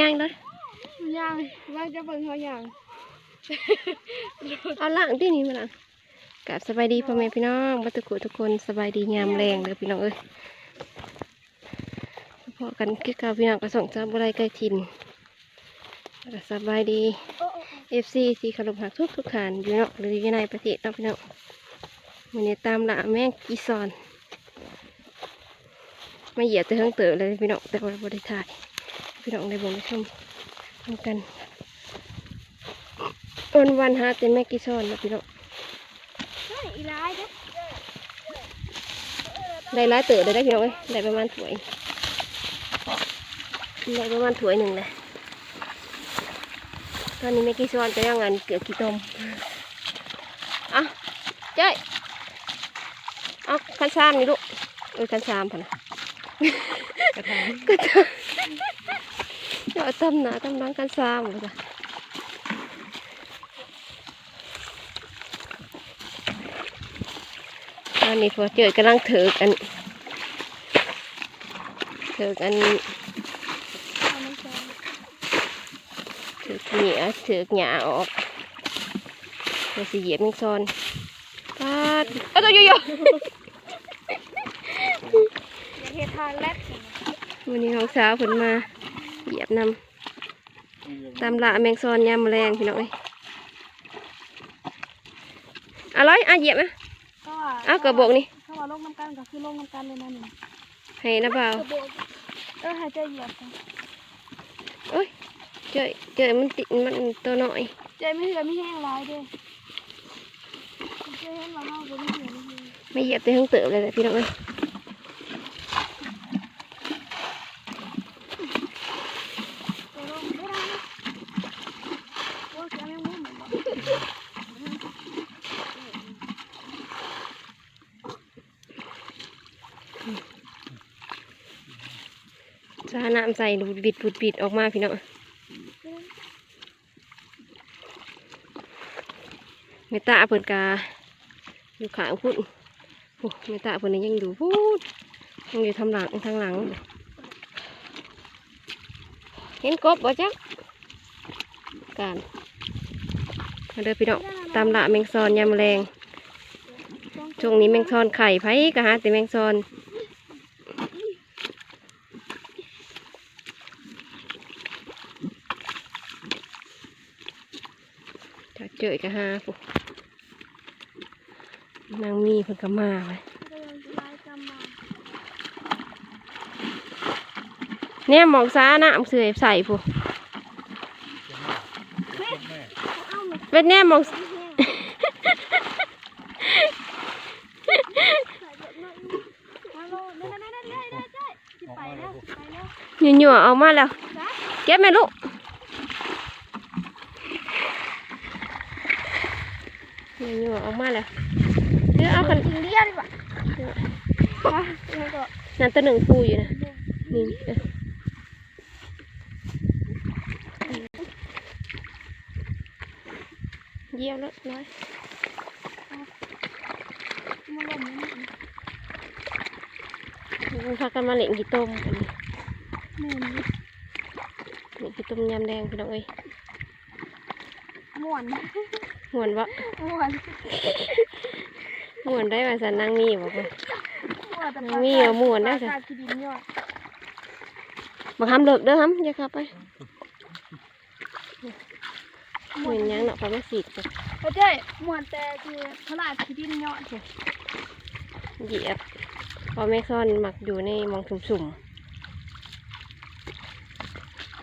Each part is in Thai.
ย่างเลยย่างว่าจะเบิ่งเขาย่างเอาล่างที่นี่มาล่างกับสบายดีพ่อแม่พี่น้องบัตุกุทุกคนสบายดียามแรงเลยพี่น้องเอ้ยพอกันคือเก่าพี่น้องก็ส่งจ้าบุไรใกล้ถิ่นแล้วก็สบายดีโอ้โอ้เอฟซีที่เคารพหักทุกทุกๆฐานอยู่นอกหรืออยู่ในประเทศเนาะพี่น้องวันนี้ตามละแม่งกีซอนมาเหยียบแต่เพิ่งเต๋อเลยพี่น้องแต่ว่าบริถ่าย พี่น้องได้บอกได้ชมทำกันวันวันๆหาแต่แม่กีซอนนะพี่น้องใช่อีร้ายเด้อได้ร้ายเต๋อเลยได้พี่น้องเอ้ยได้ประมาณถ้วยได้ประมาณถ้วยหนึ่งเลยตอนนี้แม่กีซอนก็ยังงานเกลือกีต้มอะเจ้ยเอาคันซามนี่ลูกเออคันซามพะนะกระถางก็ จะจะเอาตั้มหนาตั้มหลังกันซ้ำเลยจ้ะตอนนี้พอเจอกำลังถือกันถือกันถือเหนียถือหยาออกเดี๋ยวสิเหยียบแมงซอนปาดเอาตัวอยู่อยู่อย่าเฮ็ดทางแรกวันนี้น้องสาวเพิ่นมาเห ยียบนำตามละแมงซอนยามแมลงพี่น้องเอ้ยอร่อยอะเหยียบนะก็ว่าเอากระบอกนี่ถ้าว่าลงน้ำกันก็คือลงน้ำกันเลยนะนี่ให้นะเปล่ากระบอกเออหายใจเหยียบกันโอ้ยเจยเจยมันติดมันตัวหน่อยใจไม่เหือไม่แห้งร้ายเด้อใจเห็นเราเมาจะไม่เหือไม่แห้งไม่เหยียบแต่ทั้งเติบเลยแหละพี่น้องเอ้ย ตัวลงไม่ได้นะโอ้ยแกแมงมุมเหมือนกัน สาน้ำใส่ดูดบิดบุดบิดออกมาพี่น้องเมตตาเพิ่นกาอยู่ขาพุ่นโอ้เมตตาเพิ่นนี่ยังอยู่พูดยังอยู่ทำหลังทางหลัง เห็นกบบ่จ๊ะการมาเด้อพี่น้องตามละแมงซอนยามแรงช่วงนี้แมงซอนไข่ไผ่ก็หาแต่แมงซอน เจอก็หาปุ๊นางมีเพิ่นก็มาไว้ก็ยังจะร้ายกำมาแน่มองซ้าน้ำเสือใส่ปุ๊เอาเลยเป็นแน่มองไม่แห้งใส่แบบนั้นมาโลดนั่นนั่นนั่นได้ได้ได้สิไปแล้วสิไปแล้วหยั่วๆออกมาแล้วจ้ะเก็บไหมลูกหยั่วๆ ออกมาแล้วเดี๋ยวเอาคันกินเลี้ยดีกว่าค่ะแล้วก็นั่นตัวหนึ่งฟูอยู่นะนี่เออเยี่ยมแล้วร้อยมาลมนี่มันพากันมาเล่นกี่ต้มกันนี่หมุนเล่นกี่ต้มยำแดงพี่น้องเอ้ยม่วน ม่วนวะม่วนม่วนได้มาสันนั่งมีบอกว่าม่วนแต่มันมีเอาม่วนได้จ้ะปลาคาที่ดินยอดมาทำเลิกเด้อครับอย่าขับไปเหมือนหยังเนาะปลาไม่สีดจ้ะเฮ้ยเจ้ม่วนแต่คือพลาดที่ดินยอดจ้ะเหยียบพอแม่ซ่อนหมักอยู่ในหมองสุ่ม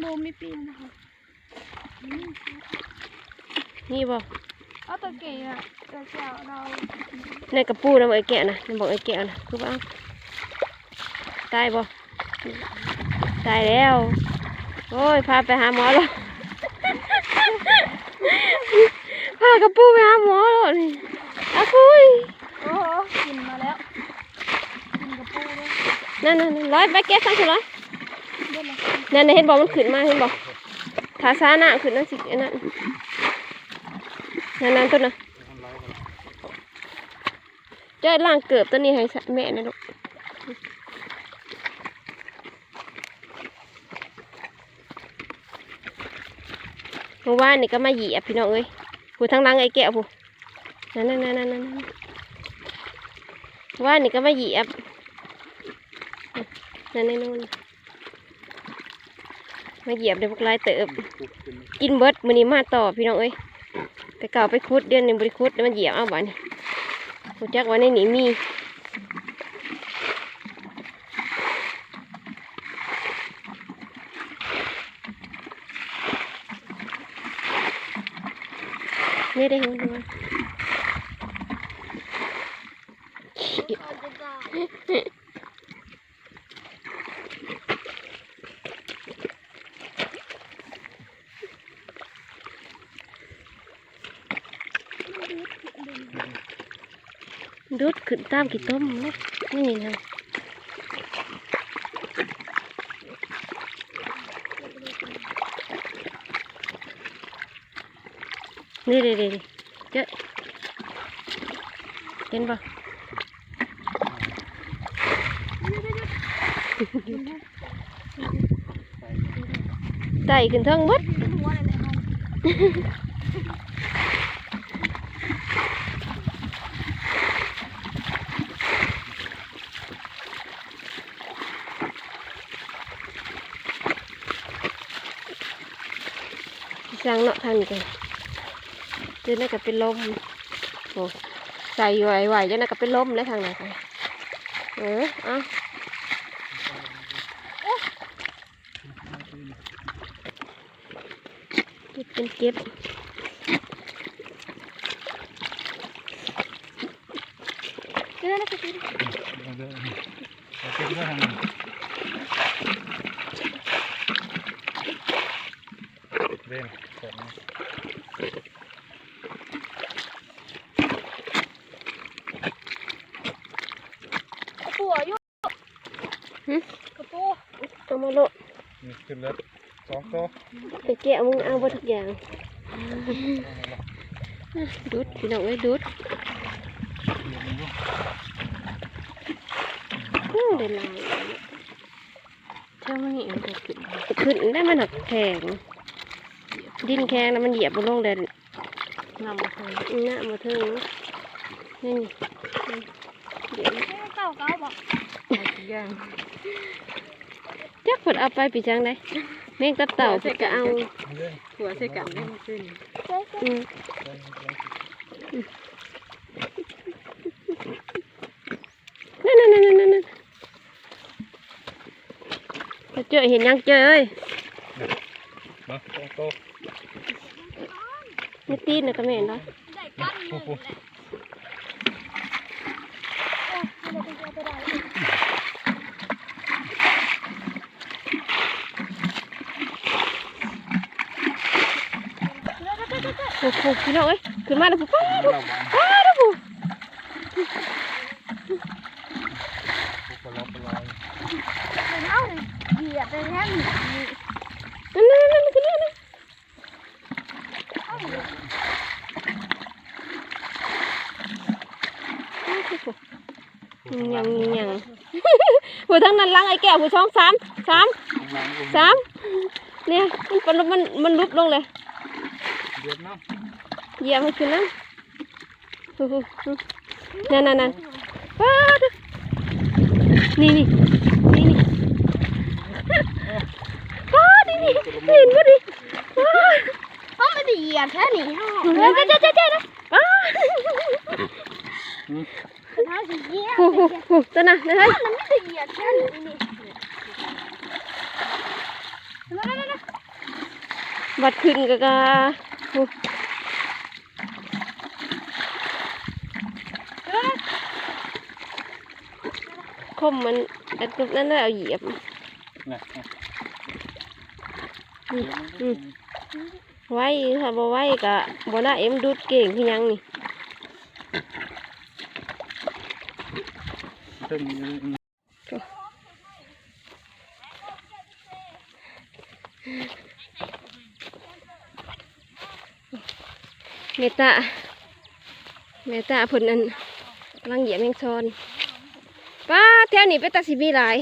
โบไม่ปีนนะคะอืมๆนี่บอก เอาตะเกียบตะเกียบเราในกระปูนะบอกไอ้แกะนะมันบอกไอ้แกะนะคือว่าเอาตายบ่ตายแล้ว โอ้ยพาไปหาหมอแล้วพากระปูไปหาหมอแล้วนี่อาคุยโอ้โหกินมาแล้วกินกระปูด้วยนั่นนั่นนั่นร้อยไปเก็บทั้งสิร้อยเดี๋ยวนะนั่นน่ะเห็นบอกมันขึ้นมาเห็นบอกทาซาหน้าขึ้นนั่นสิอันนั่น นั่นนั่นต้นนะเจ้าล่างเกือบตัวนี้ให้แม่นะลูกเมื่อวานนี่ก็มาหยีบพี่น้องเอ้ยผู้ทั้งหลังไอ้แก้วผู้นั่นนั่นนั่นนั่นนั่านี่ก็มาหยีบนั่นนนนู่นมาเหยียบเดี๋ยวพวกลายเติบ กินเบิร์ดมือนี้มาต่อพี่น้องเอ้ย แต่เก่าไปคุดเดือนหนึงบริคุดแล้วมันเหยียบเอาบ้านี่รู้จักว่าในนี้มีนี่ได้เห็นไหมเอาจะกา ดูดขึ้นตามกี่ต้มเลยนี่นี่นะนี่เดี๋ยวเดี๋ยวเจ๊เห็นปะไต่ขึ้นเทั้งหมด หัวอะไรเนี่ยสร้งเนาะทางนี้กันเจอน่าจะเป็นลมโอ้ใส่ไหวๆเจอน่าจะเป็นลมแล้วทางไหนกันเออเอาเก็บเป็นเก็บเดี๋ยวนะไปกินเอาเด้อเก็บไว้ทางนั้นเร่งสอง กระปูอยู่กระปู เอามาโลด นี่ ขึ้นแล้วสองตัวไปแกะมึงเอาหมดทุกอย่างดูดพี่น้องเอ้ยดูดอื้อได้หลายเชื่อมันนี่มันจะขึ้นขึ้นได้มันหนักแข็งดินแข็งแล้วมันเหยียบบนลงเดินนำมาเคยหน้ามาถึงนี่เดี๋ยวเก้าเก้าบอกเอาทุกอย่าง จักผดเอาไปปีจังได้แมงตับเต่าเพิ่นก็เอาเร่งหัวใส่กันได้มันขึ้นเจ๊เจ๊อืมเร่งเร่งนั่นนั่นนั่นนั่นนั่นถ้าเจอเห็นยังเจอเอ้ยมาสองตัวนี่ตีนนะก็แม่นเนาะได้กันหนึ่งแหละโอ้ยไม่ได้ไปเจอไปได้เลย โอ้โหพี่น้องเอ้ยขึ้นมาแล้วปุ๊บป๊าดเราบ้านป๊าดแล้วปุ๊บปลาปลาเอาเลยเหยียบไปแค่หนึ่งนั่นนั่นนั่นขึ้นมาแล้วยังยังหัวทั้งนั้นล้างไอ้แก้วหัวช่องสามสามหลังผมสามเนี่ยมันมันมันมันลุบลงเลย เดือดน้เหยียบให้ขึ้นนะนั่นนั่นนั่นป๊าดนี่นี่นี่นี่ป๊าดนี่นี่เห็นบ่ดิป๊าดเขาไม่ได้เหยียบแค่นี้เขาเจ๊เจ๊เจ๊เจ๊นะป๊าดเขาจะเหยียบโอ้โหโอ้โหตัวน่ะนะเฮ้ยมันไม่ได้เหยียบแค่นี้นี่บัดขึ้นกะกะโอ้ คมมันอันนั้นน่ะเอาเหยียบำนะอืมอืมไว้ถ้าบ่ไว้กะบ่น่าเอ็มดูดเก่งคือหยังนี่ เมตตาเมตตาเพิ่นนั่นกำลังเหยียบแมงซอนป้าแถวนี้เป็นตาสิมีหลาย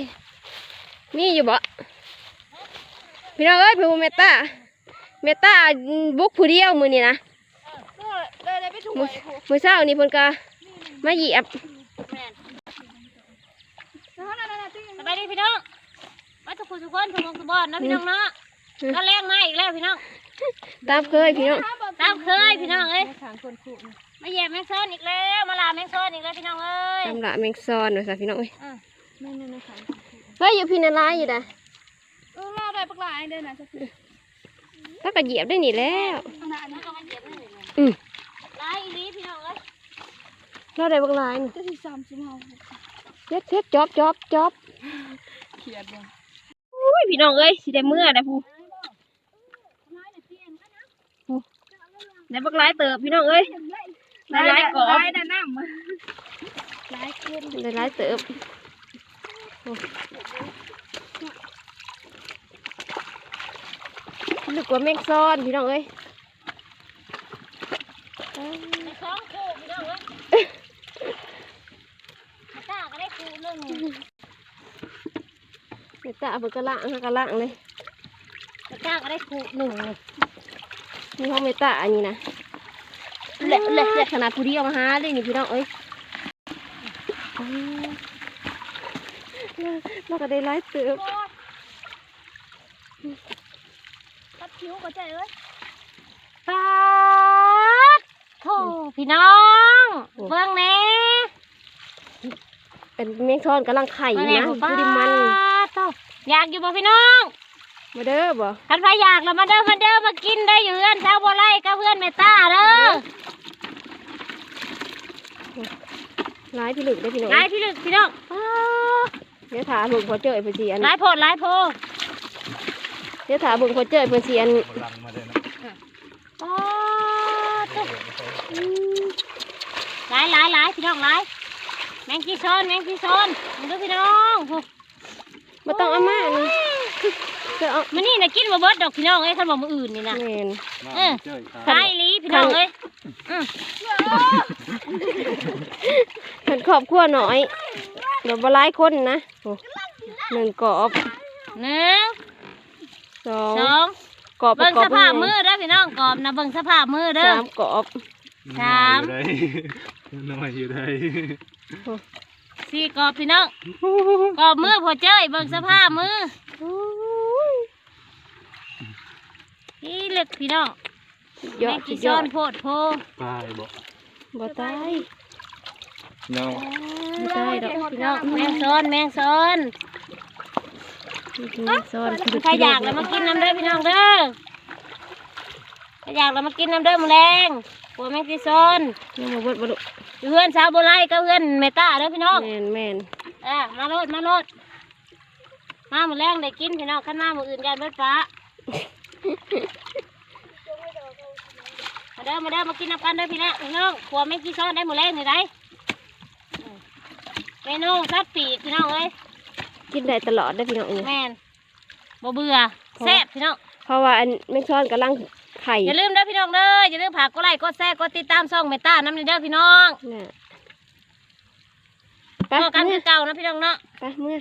มีอยู่บ่พี่น้องเอ้ยเพิ่นบ่เมตตาเมตาบุกผู้เดียวมือนี่นะเลยเลยไปถูกมือมือเช้านี่เพิ่นก็มาเหยียบแล้วนั่นนั่นที่สบายดีพี่น้องมาทุกคนทุกคนทุกคนทุกบอนนะพี่น้องเนาะก็แรงมาอีกแล้วพี่น้อง ตามเคยพี่น้องตามเคยพี่น้องเอ้ยมาแย่แมงซ้อนอีกแล้วมาลาแมงซ้อนอีกแล้วพี่น้องเอ้ยตามละแมงซอนว่าซะพี่น้องเอ้ยนั่นนั่นนั่นเฮ้ยอยู่พี่ในร้ายอยู่นะเออเราได้ปลาเดินนะสักทีถ้าก็เหยียบได้นี่แล้วอันนั้นแล้วก็มาเหยียบนั่นเลยอืมลายอีหลีพี่น้องเอ้ยเราได้บักหลายนี่จะที่สามสิบห้าเจ็ดเจ็ดจอบจอบจอบเขียดเลยอุ้ยพี่น้องเอ้ยสิได้เมื่อได้ผู้ ได้บักหลายเติบพี่น้องเอ้ยได้หลายกรอบได้น้ำหลายคนได้หลายเติบโอ้นึกว่าแมงซอนพี่น้องเอ้ยในสองคู่พี่น้องเอ้ยมาจ้าก็ได้คู่หนึ่งเดี๋ยวจะเอาไปกระล่างกระล่างเลยมาจ้าก็ได้คู่หนึ่ง มีห้องเมตาอันนี้นะเละเละเละขนาดผู้เดียวมาหาเลยนี่พี่น้องเอ้ยอ๋อเราก็ได้หลายเติบตัดคิ้วก็ใจเอ้ยปาดโถพี่น้อง เบิ่งแหน่เป็นแมงซอนกำลังไข่อยู่เบิ่งแหน่นะปาผู้ดิมันดโถอยากอยู่บ่พี่น้อง มาเด้อบ่คันใครอยากแล้วมาเด้อมาเด้อมากินได้อยู่เพื่อนชาวบัวไร่กับเพื่อนเมตตาเด้อหลายพี่ลึกได้อพี่น้องหลายพี่ลึกพี่น้องปาดเดี๋ยวถาเบิ่งพอเจอเพิ่นสิอันหลายโพดหลายโพดเดี๋ยวถาเบิ่งพอเจอเพิ่นสิอันหมดลังมาเลยนะปาดโถหลายหลายหลายพี่น้องหลายแมงกีซอนแมงกีซอนมาดูพี่น้องโหบ่ต้องเอามานี่จะเอา มันนี่นะกินบ่เบิดดอกพี่น้องเอ้ยคันบอกมืออื่นนี่นะแม่นมาเออเจ้ยครับตายอีหลีพี่น้องเอ้ยเพิ่นครอบครัวน้อยเดี๋ยวบ่หลายคนนะโอ้หนึ่งกรอบหนึ่งสองสองกรอบเบิ่งกรอสบภาพมือเด้อพี่น้องกรอบนะเบิ่งสภาพมือเด้อสามกรอบสามน้อยอยู่ได้สี่กรอบพี่น้องกรอบมือพอเจ้ยเบิ่งสภาพมือ นี่เล็กพี่น้องยอแม่ดกี่ยซ้ออดนโพดโพตายบ่บ่ตายเนาะบ่ตายดอกพี่น้องแมงซ้อนแมงซ้อนแม่ซ้อนพี่ใครอยากแล้วมากินน้ำเด้อพี่น้องเด้อใครอยากแล้วมากินน้ำเด้อมื้อแรงปัวแมงกี่ซ้อนยังมาเบิดบ่ลูกอยู่เพื่อนสาวโบราณกับเพื่อนเมตาเด้อพี่น้อง แม่นแม่นเอ่ามาโลดมาโลด มาหมดแรงได้กินพี่น้องขั้นมาหมดอื่นกันเบิดฟ้า มาเด้อมาเด้อมากินน้ำกันเด้อพี่น้องพี่น้องขัวแม่กี่ซ้อนได้หมดแรงนี่ได้เมนูซัดปีกพี่น้องเอ้ยกินได้ตลอดได้อพี่น้องเอ้ยแม่นบ่เบื่อแซ่บพี่น้อง เพราะว่าอันแม่ซ้อนกำลังไข่อย่าลืมเด้อพี่น้องเด้ออย่าลืมฝากกดไลค์กดแชร์กดติดตามช่องเมตาน้ำนี่เด้อพี่น้อง น่ะ ไปพอกันเมื่คืออเก่านะพี่น้องเนาะไปเมื่อ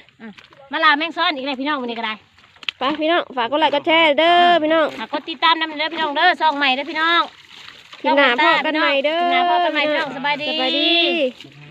มาลาแมงซ้อนอีกเลยพี่น้องวันนี้ก็ได้ไปพี่น้องฝากกดไลค์กดแชร์เด้อพี่น้องฝากกดติดตามน้ำนี่เด้อพี่น้องเด้อช่องใหม่เด้อพี่น้องคลิปหน้าพบกันใหม่เด้อคลิปหน้าพบกันใหม่พี่น้องสบายดีสบายดี